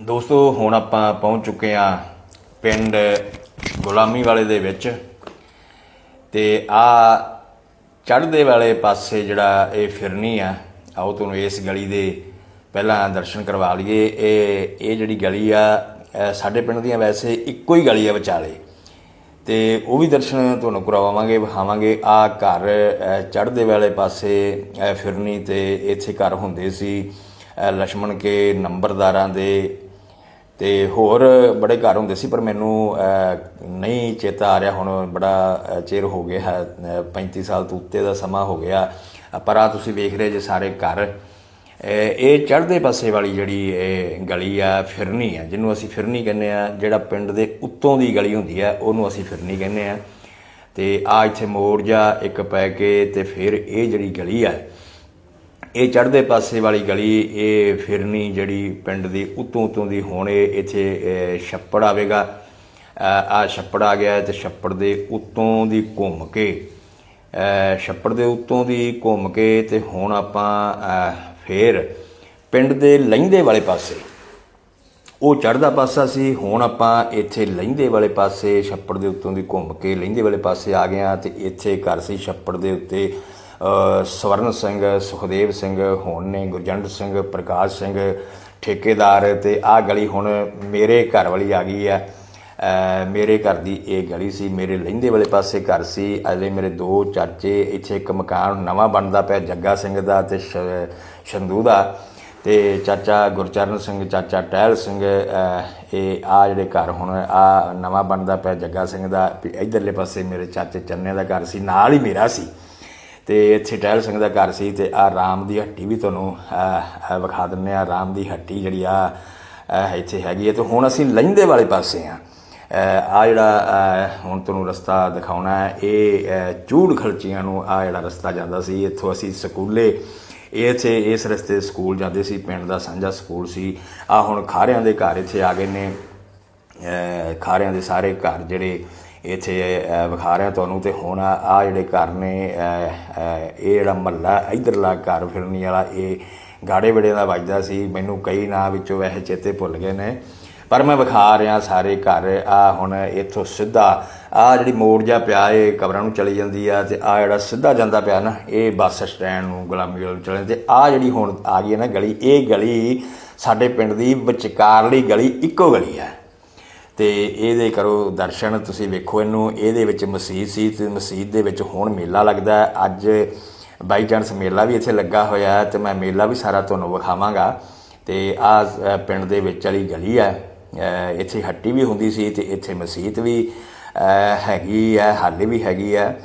ਦੋਸਤੋ, ਹੁਣ ਆਪਾਂ ਪਹੁੰਚ ਚੁੱਕੇ ਆ ਪਿੰਡ ਗੁਲਾਮੀ ਵਾਲੇ ਦੇ ਵਿੱਚ। ਤੇ ਆ ਚੜ੍ਹਦੇ ਵਾਲੇ ਪਾਸੇ ਜਿਹੜਾ ਇਹ ਫਿਰਨੀ ਆ, ਆਓ ਤੁਹਾਨੂੰ ਇਸ ਗਲੀ ਦੇ ਪਹਿਲਾਂ ਦਰਸ਼ਨ ਕਰਵਾ ਲਈਏ। ਇਹ ਇਹ ਜਿਹੜੀ ਗਲੀ ਆ ਸਾਡੇ ਪਿੰਡ ਦੀਆਂ ਵੈਸੇ ਇੱਕੋ ਹੀ ਗਲੀ ਆ ਵਿਚਾਲੇ। ਤੇ ਉਹ ਵੀ ਦਰਸ਼ਨ ਤੁਹਾਨੂੰ ਕਰਾਵਾਂਗੇ, ਵਿਖਾਵਾਂਗੇ। ਆ ਘਰ ਚੜ੍ਹਦੇ ਵਾਲੇ ਪਾਸੇ ਫਿਰਨੀ ਤੇ ਇੱਥੇ ਘਰ ਹੁੰਦੇ ਸੀ ਲక్ష్మణ ਕੇ ਨੰਬਰਦਾਰਾਂ ਦੇ ਤੇ ਹੋਰ ਬੜੇ ਘਰ ਹੁੰਦੇ ਸੀ ਪਰ ਮੈਨੂੰ ਨਹੀਂ ਚੇਤਾ ਆ ਰਿਹਾ। ਹੁਣ ਬੜਾ ਚਿਰ ਹੋ ਗਿਆ ਹੈ ਅਹ, 35 ਸਾਲ ਤੋਂ ਉੱਤੇ ਦਾ ਸਮਾਂ ਹੋ ਗਿਆ। ਪਰ ਆ ਤੁਸੀਂ ਵੇਖ ਰਹੇ ਜੇ ਸਾਰੇ ਘਰ। ਇਹ ਚੜ੍ਹਦੇ ਪਾਸੇ ਵਾਲੀ ਜਿਹੜੀ ਇਹ ਗਲੀ ਆ ਫਿਰਨੀ ਆ ਜਿਹਨੂੰ ਅਸੀਂ ਫਿਰਨੀ ਕਹਿੰਦੇ ਆ ਜਿਹੜਾ ਪਿੰਡ ਦੇ ਉੱਤੋਂ ਦੀ ਗਲੀ ਹੁੰਦੀ ਆ ਉਹਨੂੰ ਅਸੀਂ ਫਿਰਨੀ ਕਹਿੰਦੇ ਆ। ਤੇ ਆ ਇੱਥੇ ਮੋੜ ਜਾ ਇੱਕ ਪੈ ਕੇ ਤੇ ਫਿਰ ਇਹ ਜਿਹੜੀ ਗਲੀ ਆ ਇਹ ਚੜ੍ਹਦੇ ਪਾਸੇ ਵਾਲੀ ਗਲੀ ਇਹ ਫਿਰਨੀ ਜਿਹੜੀ ਪਿੰਡ ਦੀ ਉਤੋਂ ਉਤੋਂ ਦੀ ਹੁਣ ਇਹ ਇੱਥੇ ਛੱਪੜ ਆਵੇਗਾ। ਆ ਛੱਪੜ ਆ ਗਿਆ ਹੈ ਤੇ ਛੱਪੜ ਦੇ ਉਤੋਂ ਦੀ ਘੁੰਮ ਕੇ ਛੱਪੜ ਦੇ ਉਤੋਂ ਦੀ ਘੁੰਮ ਕੇ ਤੇ ਹੁਣ ਆਪਾਂ ਅਹ, ਫੇਰ ਪਿੰਡ ਦੇ ਲਹਿੰਦੇ ਵਾਲੇ ਪਾਸੇ। ਉਹ ਚੜ੍ਹਦਾ ਪਾਸਾ ਸੀ ਹੁਣ ਆਪਾਂ ਇੱਥੇ ਲਹਿੰਦੇ ਵਾਲੇ ਪਾਸੇ ਛੱਪੜ ਦੇ ਉੱਤੋਂ ਦੀ ਘੁੰਮ ਕੇ ਲਹਿੰਦੇ ਵਾਲੇ ਪਾਸੇ ਆ ਗਏ ਆ ਤੇ ਇੱਥੇ ਘਰ ਸੀ ਛੱਪੜ ਦੇ ਉੱਤੇ। ਸਵਰਨ ਸਿੰਘ, ਸੁਖਦੇਵ ਸਿੰਘ, ਹੁਣ ਨੇ ਗੁਰਜੰਟ ਸਿੰਘ, ਪ੍ਰਕਾਸ਼ ਸਿੰਘ, ਠੇਕੇਦਾਰ ਤੇ ਆਹ ਗਲੀ ਹੁਣ ਮੇਰੇ ਘਰ ਵਾਲੀ ਆ ਗਈ ਹੈ। ਮੇਰੇ ਘਰ ਦੀ ਇਹ ਗਲੀ ਸੀ, ਮੇਰੇ ਲਹਿੰਦੇ ਵਾਲੇ ਪਾਸੇ ਘਰ ਸੀ। ਅਜੇ ਮੇਰੇ ਦੋ ਚਾਚੇ, ਇੱਥੇ ਇੱਕ ਮਕਾਨ ਨਵਾਂ ਬਣਦਾ ਪਿਆ, ਜੱਗਾ ਸਿੰਘ ਦਾ ਤੇ ਸ਼ੰਦੂ ਦਾ। ਤੇ ਚਾਚਾ ਗੁਰਚਰਨ ਸਿੰਘ, ਚਾਚਾ ਟਹਿਲ ਸਿੰਘ ਇਹ ਆ ਜਿਹੜੇ ਘਰ ਹੁਣ ਆ ਨਵਾਂ ਬਣਦਾ ਪਿਆ ਜੱਗਾ ਸਿੰਘ ਦਾ। ਵੀ ਇਧਰਲੇ ਪਾਸੇ ਮੇਰੇ ਚਾਚੇ ਚੰਨੇ ਦਾ ਘਰ ਸੀ, ਨਾਲ ਹੀ ਮੇਰਾ ਸੀ। ਤੇ ਇੱਥੇ ਟਹਿਲ ਸਿੰਘ ਦਾ ਘਰ ਸੀ ਤੇ ਆ ਰਾਮ ਦੀ ਹੱਟੀ ਵੀ ਤੁਹਾਨੂੰ ਵਿਖਾ ਦਿੰਨੇ ਆ ਰਾਮ ਦੀ ਹੱਟੀ ਜਿਹੜੀ ਆ ਇੱਥੇ ਹੈਗੀ ਹੈ ਤੇ ਹੁਣ ਅਸੀਂ ਲਹਿੰਦੇ ਵਾਲੇ ਪਾਸੇ ਆ ਆ ਜਿਹੜਾ ਹੁਣ ਤੁਹਾਨੂੰ ਰਸਤਾ ਦਿਖਾਉਣਾ ਹੈ, ਇਹ ਚੂੜ ਖਲਚੀਆਂ ਨੂੰ ਆ ਜਿਹੜਾ ਰਸਤਾ ਜਾਂਦਾ ਸੀ, ਇੱਥੋਂ ਅਸੀਂ ਸਕੂਲੇ, ਇਹ ਇੱਥੇ ਇਸ ਰਸਤੇ ਸਕੂਲ ਜਾਂਦੇ ਸੀ, ਪਿੰਡ ਦਾ ਸਾਂਝਾ ਸਕੂਲ ਸੀ। ਆ ਹੁਣ ਖਾਰਿਆਂ ਦੇ ਘਰ ਇੱਥੇ ਆ ਗਏ ਨੇ। ਖਾਰਿਆਂ ਦੇ ਸਾਰੇ ਘਰ ਜਿਹੜੇ ਇੱਥੇ ਵਿਖਾ ਰਿਹਾ ਤੁਹਾਨੂੰ ਤੇ ਹੁਣ ਆ ਜਿਹੜੇ ਘਰ ਨੇ ਇਹ ਜਿਹੜਾ ਮਹੱਲਾ ਇਧਰਲਾ ਘਰ ਫਿਰਨੀ ਵਾਲਾ, ਇਹ ਗਾੜੇ ਬੜੇ ਦਾ ਵੱਜਦਾ ਸੀ, ਮੈਨੂੰ ਕਈ ਨਾਂ ਵਿੱਚੋਂ ਵੈਸੇ ਚੇਤੇ ਭੁੱਲ ਗਏ ਨੇ। ਪਰ ਮੈਂ ਵਿਖਾ ਰਿਹਾ ਸਾਰੇ ਘਰ, ਆ ਹੁਣ ਇੱਥੋਂ ਸਿੱਧਾ, ਆ ਜਿਹੜੀ ਮੋੜ ਜਾ ਪਿਆ, ਇਹ ਕਬਰਾਂ ਨੂੰ ਚਲੀ ਜਾਂਦੀ ਆ ਤੇ ਆ ਜਿਹੜਾ ਸਿੱਧਾ ਜਾਂਦਾ ਪਿਆ ਨਾ, ਇਹ ਬੱਸ ਸਟੈਂਡ ਨੂੰ ਗੁਲਾਮੀ ਵਾਲ ਚਲੇ ਤੇ ਆ ਜਿਹੜੀ ਹੁਣ ਆ ਗਈ ਹੈ ਨਾ ਗਲੀ, ਇਹ ਗਲੀ ਸਾਡੇ ਪਿੰਡ ਦੀ ਵਿਚਕਾਰਲੀ ਗਲੀ, ਇੱਕੋ ਗਲੀ ਆ। ਤੇ ਇਹਦੇ ਕਰੋ ਦਰਸ਼ਨ, ਤੁਸੀਂ ਵੇਖੋ ਇਹਨੂੰ। ਇਹਦੇ ਵਿੱਚ ਮਸਜਿਦ ਸੀ ਤੇ ਮਸਜਿਦ ਦੇ ਵਿੱਚ ਹੁਣ ਮੇਲਾ ਲੱਗਦਾ ਹੈ। ਅੱਜ ਬਾਈ ਚਾਂਸ ਮੇਲਾ ਵੀ ਇੱਥੇ ਲੱਗਾ ਹੋਇਆ ਹੈ ਤੇ ਮੈਂ ਮੇਲਾ ਵੀ ਸਾਰਾ ਤੁਹਾਨੂੰ ਵਿਖਾਵਾਂਗਾ। ਤੇ ਆ ਪਿੰਡ ਦੇ ਵਿੱਚ ਵਾਲੀ ਗਲੀ ਹੈ। ਇੱਥੇ ਹੱਟੀ ਵੀ ਹੁੰਦੀ ਸੀ ਤੇ ਇੱਥੇ ਮਸਜਿਦ ਵੀ ਹੈਗੀ ਹੈ, ਹਾਲੇ ਵੀ ਹੈਗੀ ਹੈ।